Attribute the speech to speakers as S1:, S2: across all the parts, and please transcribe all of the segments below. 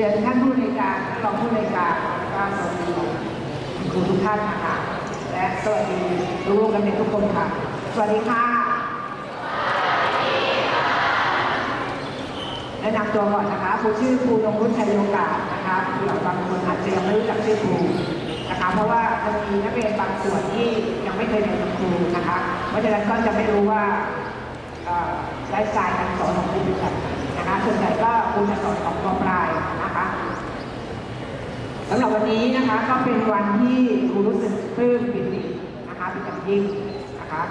S1: รียนท่านผู้ในการท่านรองผู้ในการแล้วก็สวัสดีคุณครูทุกท่านนะคะและสวัสดีลูกๆนักเรียนทุกคนค่ะ สวัสดีค่ะแนะนำตัวก่อนนะคะครูชื่อครูนงรุ้ชัยโยกาสนะคะเผื่อบางคนอาจจะยังไม่รู้จักชื่อครูนะคะ เพราะว่าจะมีนักเรียนบางส่วนที่ยังไม่เคยเรียนกับครูนะคะ เพราะฉะนั้นก็จะไม่รู้ว่าไลฟ์สไตล์การสอนของครูเป็นแบบไหน นะคะส่วนใหญ่ก็ครูจะสอนของมปลายนะคะสำหรับวันนี้นะคะก็เป็นวันที่ครูรู้สึกปลื้มปิตินะคะเป็นอย่างยิ่งนะคะ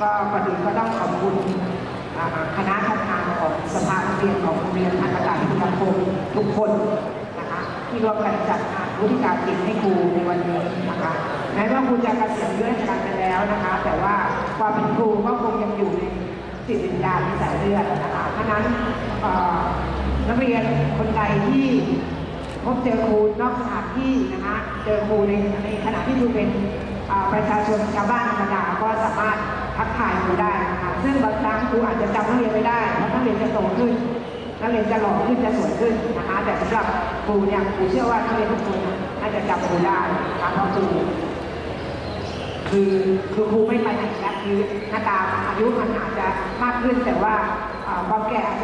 S1: ก็ก่อนอื่นก็ต้องขอบคุณคณะทำงานของสภาเรียนของโรงเรียนพันธการพิทยาคมทุกคนนะคะที่ร่วมกันจัดงานวุฒิการจิตให้ครูในวันนี้นะคะแม้ว่าครูจะเกษียณอายุราชการไปแล้วนะคะ แต่ว่าความเป็นครูก็คงยังอยู่ในจิตวิญญาณในสายเลือดนะคะ ราะนั้นนักเรียนคนใดที่พบเจอครูนอกสถานที่นะคะเจอครูในในขณะที่ครูเป็นประชาชนชาวบ้านธรรมดาก็สามารถทักทายครูได้นะคะซึ่งบางครั้งครูอาจจะจำนักเรียนไม่ได้เพราะนักเรียนจะโตขึ้นนักเรียนจะหล่อขึ้นจะสวยขึ้นนะคะแต่สำหรับครูเนี่ยครูเชื่อว่านักเรียนทุกคนน่ะน่าจะจำครูได้นะคะเพราะครูคือคือครูไม่ไปไหนแล้วคือหน้าตาอายุมันอาจจะมากขึ้นแต่ว่า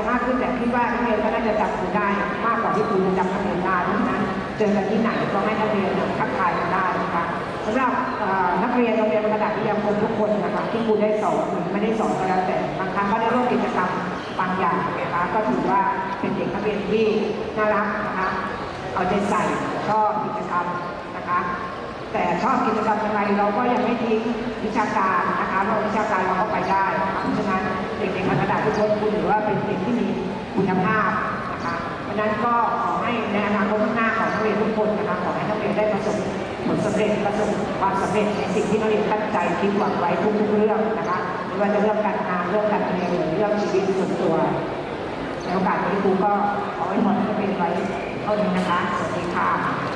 S1: จะมากขึ้นแต่คิดว่านักเรียนก็น่าจะจำครูได้ มากกว่าที่ครูจะจำนักเรียนได้เพราะฉะนั้นเจอกันที่ไหนก็ให้นักเรียนทักทายกันได้นะคะสำหรับเอ่อนักเรียนโรงเรียนกระดาษวิทยาคมทุกคนนะคะที่ครูได้สอนหรือไม่ได้สอนก็แล้วแต่บางครั้งก็ได้ร่วมกิจกรรมบางอย่างนะคะก็ถือว่าเป็นเด็กนักเรียนที่น่ารักนะคะเอาใจใส่ชอบกิจกรรมนะคะแต่ชอบกิจกรรมยังไงเราก็ยังไม่ทิ้งวิชาการนะคะเพราะวิชาการเราก็ไปได้นะคะเพราะฉะนั้น เด็กๆในกระดาษทุกคนคุณถือว่าเป็นเด็กที่มีคุณภาพนะคะเพราะนั้นก็ขอให้ในอนาคตข้างหน้าของนักเรียนทุกคนนะคะขอให้นักเรียนได้ประสบผลสำเร็จประสบความสำเร็จในสิ่งที่นักเรียนตั้งใจคิดหวังไว้ทุกๆเรื่องนะคะไม่ว่าจะเรื่องการงานเรื่องการเรียนหรือเรื่องชีวิตส่วนตัวในโอกาสนี้ครูก็ขอให้พรนักเรียนไว้เท่านี้นะคะสวัสดีค่ะ